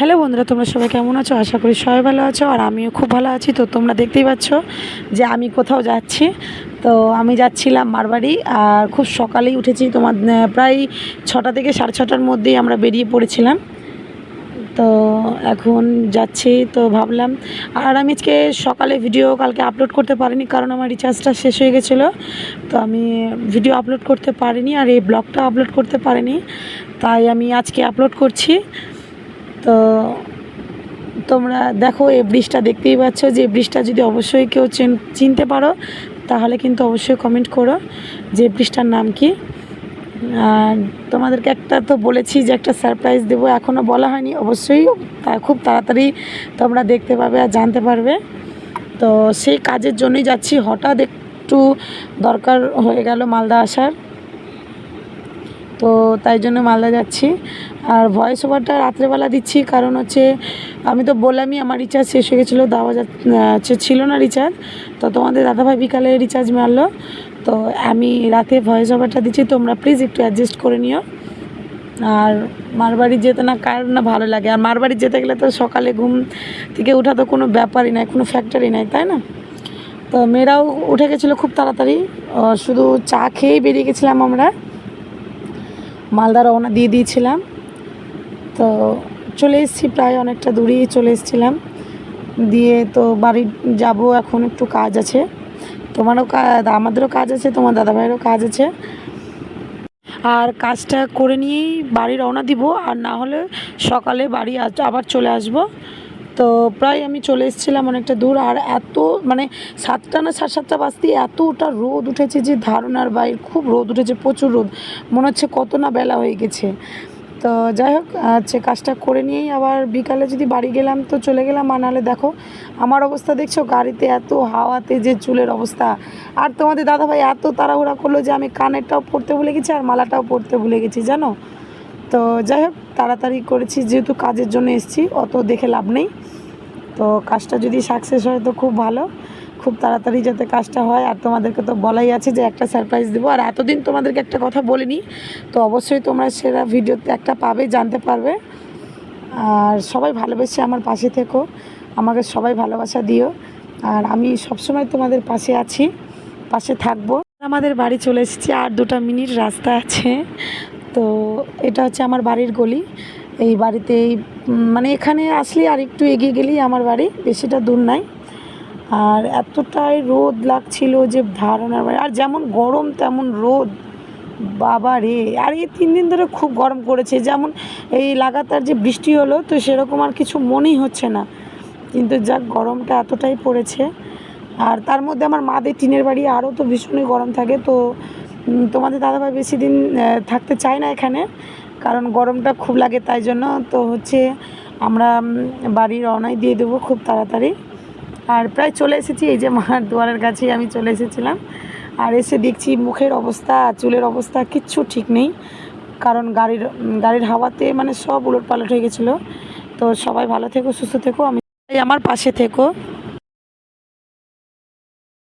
Hello বন্ধুরা, তোমরা সবাই কেমন আছো? আশা করি সবাই ভালো আছো, আর আমিও খুব ভালো আছি। তো তোমরা দেখতেই পাচ্ছ যে আমি কোথাও যাচ্ছি। তো আমি যাচ্ছিলাম মারবাড়ি, আর খুব সকালেই উঠেছি। তোমার প্রায় ছটা থেকে সাড়ে ছটার মধ্যেই আমরা বেরিয়ে পড়েছিলাম। তো এখন যাচ্ছি, তো ভাবলাম, আর আমি আজকে সকালে ভিডিও কালকে আপলোড করতে পারিনি, কারণ আমার রিচার্জটা শেষ হয়ে গেছিল। তো আমি ভিডিও আপলোড করতে পারিনি, আর এই ব্লগটা আপলোড করতে পারিনি। তাই আমি আজকে আপলোড করছি। তো তোমরা দেখো, এই ব্রিজটা দেখতেই পাচ্ছ যে ব্রিজটা যদি অবশ্যই কেউ চেন- চিনতে পারো, তাহলে কিন্তু অবশ্যই কমেন্ট করো যে ব্রিজটার নাম কি। আর তোমাদেরকে একটা তো বলেছি যে একটা সারপ্রাইজ দেবো এখনও বলা হয়নি, অবশ্যই তা খুব তাড়াতাড়ি তোমরা দেখতে পাবে আর জানতে পারবে। তো সেই কাজের জন্যই যাচ্ছি, হঠাৎ একটু দরকার হয়ে গেল মালদা আসার। তো তাই জন্য মালদা যাচ্ছি। আর ভয়েস ওভারটা রাত্রেবেলা দিচ্ছি, কারণ হচ্ছে আমি তো বললামই আমার রিচার্জ শেষ হয়ে গেছিল দেওয়া যাচ্ছে ছিল না রিচার্জ তো তোমাদের দাদাভাই বিকালে রিচার্জ মারলো। তো আমি রাতে ভয়েস ওভারটা দিচ্ছি, তোমরা প্লিজ একটু অ্যাডজাস্ট করে নিও। আর মারবাড়ি যেতে না কার না ভালো লাগে। আর মারবাড়ি যেতে গেলে তো সকালে ঘুম থেকে ওঠা তো কোনো ব্যাপারই নাই, কোনো ফ্যাক্টরি নাই, তাই না? তো মেয়েরাও উঠে গেছিল খুব তাড়াতাড়ি। শুধু চা খেয়েই বেরিয়ে গেছিলাম আমরা। মালদা রওনা দিয়ে দিয়েছিলাম। তো চলে এসেছি প্রায় অনেকটা দূরেই চলে এসেছিলাম। দিয়ে তো বাড়ি যাব এখন, একটু কাজ আছে। তোমারও আমাদেরও কাজ আছে, তোমার দাদাভাইয়েরও কাজ আছে। আর কাজটা করে নিয়েই বাড়ি রওনা দিব, আর না হলে সকালে বাড়ি আবার চলে আসব। তো প্রায় আমি চলে এসেছিলাম অনেকটা দূর, আর এত মানে সাতটা না সাড়ে সাতটা বাজতেই এতটা রোদ উঠেছে যে ধারণার বাইরে, খুব রোদ উঠেছে, প্রচুর রোদ, মনে হচ্ছে কত না বেলা হয়ে গেছে। তো যাই হোক হচ্ছে কাজটা করে নিয়েই আবার বিকালে যদি বাড়ি গেলাম তো চলে গেলাম, আর নাহলে দেখো আমার অবস্থা দেখছ, গাড়িতে এত হাওয়াতে যে চুলের অবস্থা। আর তোমাদের দাদাভাই এত তাড়াহুড়া করল যে আমি কানেরটাও পড়তে ভুলে গেছি আর মালাটাও পরতে ভুলে গেছি, জানো? তো যাই হোক, তাড়াতাড়ি করেছি, যেহেতু কাজের জন্য এসেছি, অত দেখে লাভ নেই। তো কাজটা যদি সাকসেস হয় তো খুব ভালো। খুব তাড়াতাড়ি যাতে কাজটা হয়। আর তোমাদেরকে তো বলাই আছে যে একটা সারপ্রাইজ দেবো। আর এতদিন তোমাদেরকে একটা কথা বলিনি, তো অবশ্যই তোমরা সেরা ভিডিওতে একটা পাবে, জানতে পারবে। আর সবাই ভালোবেসে আমার পাশে থেকো। আমাকে সবাই ভালোবাসা দিও। আর আমি সবসময় তোমাদের পাশে আছি, পাশে থাকব। আমাদের বাড়ি চলে এসেছি, আর দুটা মিনিট রাস্তা আছে। তো এটা হচ্ছে আমার বাড়ির গলি। এই বাড়িতে এই উম, মানে এখানে আসলে আর একটু এগিয়ে গেলেই আমার বাড়ি বেশিটা দূর নাই। আর এতটাই রোদ লাগছিল যে ধারণার বাইরে আর যেমন গরম তেমন রোদ বাবা রে। আর এই তিন দিন ধরে খুব গরম করেছে যেমন এই লাগাতার যে বৃষ্টি হলো তো সেরকম আর কিছু মনেই হচ্ছে না। কিন্তু যাক গরমটা এতটাই পড়েছে। আর তার মধ্যে আমার মাদের টিনের বাড়ি আরও তো ভীষণই গরম থাকে তো তোমাদের দাদাভাই বেশি দিন থাকতে চায় না এখানে, কারণ গরমটা খুব লাগে তাই জন্য। তো হচ্ছে আমরা বাড়ি রওনাই দিয়ে দেবো খুব তাড়াতাড়ি। আর প্রায় চলে এসেছি, এই যে মার দুয়ারের কাছেই আমি চলে এসেছিলাম। আর এসে দেখছি মুখের অবস্থা, চুলের অবস্থা, কিচ্ছু ঠিক নেই। কারণ গাড়ির গাড়ির হাওয়াতে মানে সব উলট পালট হয়ে গেছিল। তো সবাই ভালো থেকো, সুস্থ থেকো, আমি আমার পাশে থেকো।